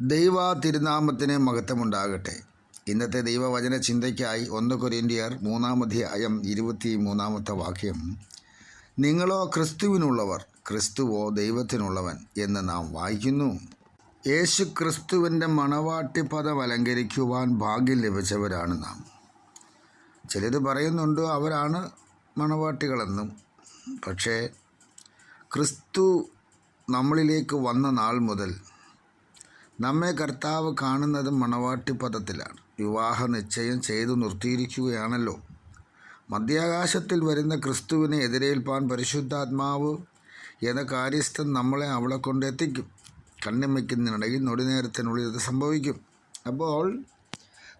ദൈവ തിരുനാമത്തിന് മഹത്വമുണ്ടാകട്ടെ. ഇന്നത്തെ ദൈവവചന ചിന്തയ്ക്കായി ഒന്ന് കൊരിന്ത്യർ മൂന്നാമധ്യായം ഇരുപത്തി മൂന്നാമത്തെ വാക്യം. നിങ്ങളോ ക്രിസ്തുവിനുള്ളവർ ക്രിസ്തുവോ ദൈവത്തിനുള്ളവൻ എന്ന് നാം വായിക്കുന്നു. യേശു ക്രിസ്തുവിന്റെ മണവാട്ടി അലങ്കരിക്കുവാൻ ഭാഗ്യം ലഭിച്ചവരാണ് നാം. ചിലത് പറയുന്നുണ്ട് അവരാണ് മണവാട്ടികളെന്നും. പക്ഷേ ക്രിസ്തു നമ്മളിലേക്ക് വന്ന നാൾ മുതൽ നമ്മെ കർത്താവ് കാണുന്നത് മണവാട്ടി പദത്തിലാണ് വിവാഹ നിശ്ചയം ചെയ്തു നിർത്തിയിരിക്കുകയാണല്ലോ. മധ്യാകാശത്തിൽ വരുന്ന ക്രിസ്തുവിനെ എതിരേൽപ്പാൻ പരിശുദ്ധാത്മാവ് എന്ന കാര്യസ്ഥൻ നമ്മളെ അവിടെ കൊണ്ടെത്തിക്കും. കണ്ണിമയ്ക്കുന്നതിനിടയിൽ നൊടിനേരത്തിനുള്ളിൽ ഇത് സംഭവിക്കും. അപ്പോൾ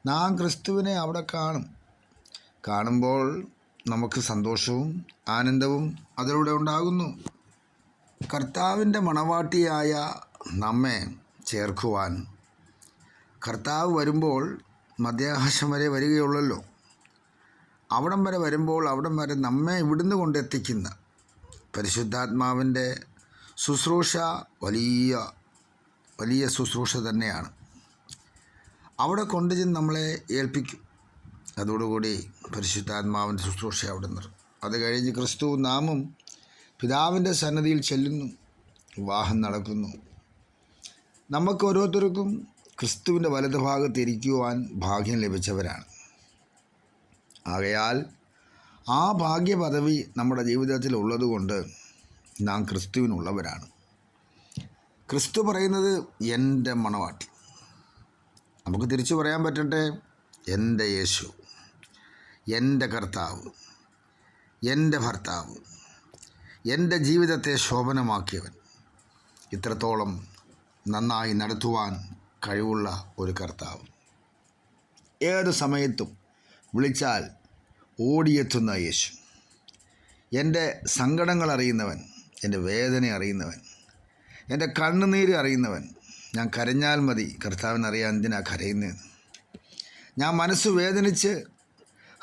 നാം ക്രിസ്തുവിനെ അവിടെ കാണും. കാണുമ്പോൾ നമുക്ക് സന്തോഷവും ആനന്ദവും അതിലൂടെ ഉണ്ടാകുന്നു. കർത്താവിന്റെ മണവാട്ടിയായ നമ്മെ ചേർക്കുവാൻ. കർത്താവ് വരുമ്പോൾ മധ്യാകാശം വരെ വരികയുള്ളല്ലോ. അവിടം വരെ വരുമ്പോൾ അവിടം വരെ നമ്മെ ഇവിടുന്ന് കൊണ്ടെത്തിക്കുന്ന പരിശുദ്ധാത്മാവിന്റെ ശുശ്രൂഷ വലിയ വലിയ ശുശ്രൂഷ തന്നെയാണ്. അവിടെ കൊണ്ടുചെന്ന് നമ്മളെ ഏൽപ്പിക്കും. അതോടുകൂടി പരിശുദ്ധാത്മാവിന്റെ ശുശ്രൂഷ അവിടെ നിർത്തും അത് കഴിഞ്ഞ് ക്രിസ്തു നാമും പിതാവിന്റെ സന്നദ്ധിയിൽ ചെല്ലുന്നു. വിവാഹം നടക്കുന്നു. നമുക്ക് ഓരോരുത്തർക്കും ക്രിസ്തുവിന്റെ വലത് ഭാഗത്ത് ഇരിക്കുവാൻ ഭാഗ്യം ലഭിച്ചവരാണ്. ആകയാൽ ആ ഭാഗ്യ പദവി നമ്മുടെ ജീവിതത്തിൽ ഉള്ളതുകൊണ്ട് നാം ക്രിസ്തുവിനുള്ളവരാണ്. ക്രിസ്തു പറയുന്നത് എന്റെ മണവാട്ടി. നമുക്ക് തിരിച്ചു പറയാൻ പറ്റട്ടെ? എന്റെ യേശു എന്റെ കർത്താവ് എന്റെ ഭർത്താവ് എന്റെ ജീവിതത്തെ ശോഭനമാക്കിയവൻ. ഇത്രത്തോളം നന്നായി നടത്തുവാൻ കഴിവുള്ള ഒരു കർത്താവ്. ഏത് സമയത്തും വിളിച്ചാൽ ഓടിയെത്തുന്ന യേശു. എന്റെ സങ്കടങ്ങൾ അറിയുന്നവൻ എന്റെ വേദന അറിയുന്നവൻ എന്റെ കണ്ണുനീര് അറിയുന്നവൻ. ഞാൻ കരഞ്ഞാൽ മതി കർത്താവിനറിയാൻ എന്തിനാ കരയുന്നത് ഞാൻ മനസ്സ് വേദനിച്ച്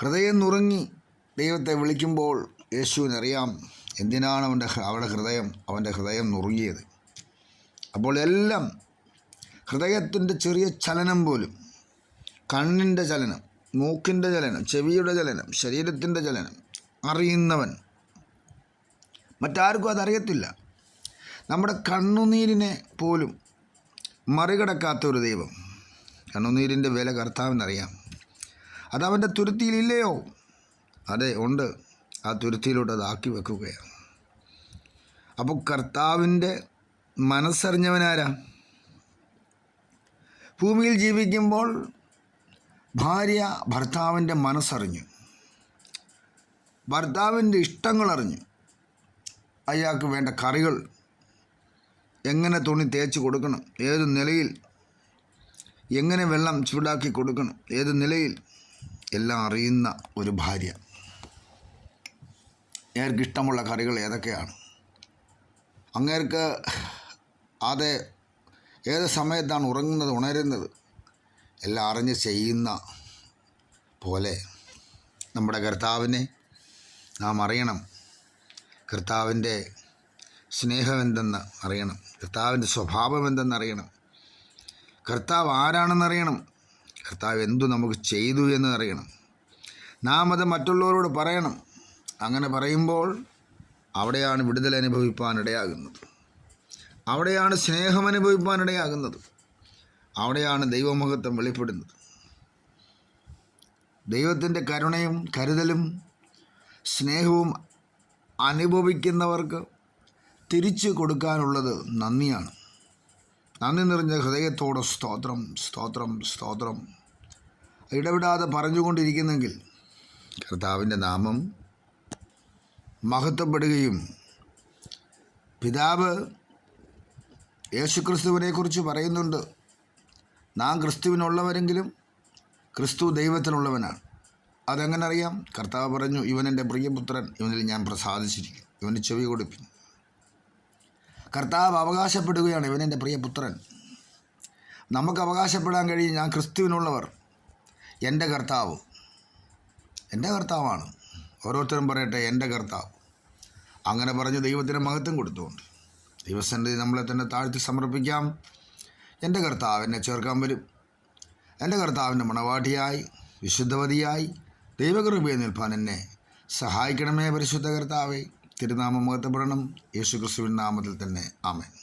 ഹൃദയം നുറങ്ങി ദൈവത്തെ വിളിക്കുമ്പോൾ യേശുവിനറിയാം എന്തിനാണ് അവന്റെ അവളുടെ ഹൃദയം അവന്റെ ഹൃദയം നുറുങ്ങിയത്. അപ്പോൾ എല്ലാം ഹൃദയത്തിന്റെ ചെറിയ ചലനം പോലും കണ്ണിന്റെ ചലനം മൂക്കിന്റെ ചലനം ചെവിയുടെ ചലനം ശരീരത്തിന്റെ ചലനം അറിയുന്നവൻ. മറ്റാർക്കും അതറിയത്തില്ല. നമ്മുടെ കണ്ണുനീരിനെ പോലും മറികടക്കാത്ത ഒരു ദൈവം. കണ്ണുനീരിന്റെ വില കർത്താവിനറിയാം. അതവന്റെ തുരുത്തിയിലില്ലയോ? അതെ ഉണ്ട്. ആ തുരുത്തിയിലോട്ട് അതാക്കി വെക്കുകയാണ്. അപ്പോൾ കർത്താവിന്റെ മനസ്സറിഞ്ഞവനാരാ? ഭൂമിയിൽ ജീവിക്കുമ്പോൾ ഭാര്യ ഭർത്താവിന്റെ മനസ്സറിഞ്ഞു. ഭർത്താവിന്റെ ഇഷ്ടങ്ങൾ അറിഞ്ഞു അയാൾക്ക് വേണ്ട കറികൾ എങ്ങനെ തുണി തേച്ച് കൊടുക്കണം? ഏത് നിലയിൽ എങ്ങനെ വെള്ളം ചൂടാക്കി കൊടുക്കണം? ഏത് നിലയിൽ? എല്ലാം അറിയുന്ന ഒരു ഭാര്യ. അയാൾക്ക് ഇഷ്ടമുള്ള കറികൾ ഏതൊക്കെയാണ്? അങ്ങേർക്ക് അത് ഏത് സമയത്താണ് ഉറങ്ങുന്നത് ഉണരുന്നത്? എല്ലാം അറിഞ്ഞ് ചെയ്യുന്ന പോലെ നമ്മുടെ കർത്താവിനെ നാം അറിയണം. കർത്താവിന്റെ സ്നേഹം എന്തെന്ന് അറിയണം. കർത്താവിന്റെ സ്വഭാവം എന്തെന്ന് അറിയണം. കർത്താവ് ആരാണെന്നറിയണം കർത്താവ് എന്തു നമുക്ക് ചെയ്തു എന്ന് അറിയണം. നാം അത് മറ്റുള്ളവരോട് പറയണം. അങ്ങനെ പറയുമ്പോൾ അവിടെയാണ് വിടുതൽ അനുഭവിപ്പാൻ ഇടയാകുന്നത് അവിടെയാണ് സ്നേഹം അനുഭവിക്കാനിടയാകുന്നത് അവിടെയാണ് ദൈവമഹത്വം വെളിപ്പെടുന്നത്. ദൈവത്തിന്റെ കരുണയും കരുതലും സ്നേഹവും അനുഭവിക്കുന്നവർക്ക് തിരിച്ചു കൊടുക്കാനുള്ളത് നന്ദിയാണ്. നന്ദി നിറഞ്ഞ ഹൃദയത്തോടെ സ്തോത്രം സ്തോത്രം സ്തോത്രം. ഇടവിടാതെ പറഞ്ഞുകൊണ്ടിരിക്കുന്നെങ്കിൽ കർത്താവിന്റെ നാമം മഹത്വപ്പെടുകയും പിതാവ് യേശുക്രിസ്തുവിനെക്കുറിച്ച് പറയുന്നുണ്ട്. നാം ക്രിസ്തുവിനുള്ളവരെങ്കിലും ക്രിസ്തു ദൈവത്തിനുള്ളവനാണ്. അതെങ്ങനെ അറിയാം കർത്താവ് പറഞ്ഞു ഇവൻ എന്റെ പ്രിയപുത്രൻ ഇവനിൽ ഞാൻ പ്രസാദിച്ചിരിക്കും. ഇവന് ചെവി കൊടുപ്പിക്കും കർത്താവ് അവകാശപ്പെടുകയാണ് ഇവൻ എന്റെ പ്രിയപുത്രൻ. നമുക്ക് അവകാശപ്പെടാൻ കഴിയും ഞാൻ ക്രിസ്തുവിനുള്ളവർ എന്റെ കർത്താവ്. എന്റെ കർത്താവാണ്. ഓരോരുത്തരും പറയട്ടെ എന്റെ കർത്താവ്. അങ്ങനെ പറഞ്ഞ് ദൈവത്തിന് മഹത്വം കൊടുത്തുകൊണ്ട്. ദൈവസന്നിധി നമ്മളെ തന്നെ താഴ്ത്തി സമർപ്പിക്കാം. എന്റെ കർത്താവിനെ ചേർക്കാൻ വരും. എന്റെ കർത്താവിന്റെ മണവാട്ടിയായി വിശുദ്ധവതിയായി ദൈവകൃപയെ നിൽപ്പാൻ എന്നെ സഹായിക്കണമേ പരിശുദ്ധ കർത്താവെ. തിരുനാമം മുഖത്തപ്പെടണം യേശു ക്രിസ്തുവിൻ നാമത്തിൽ തന്നെ. ആമേൻ.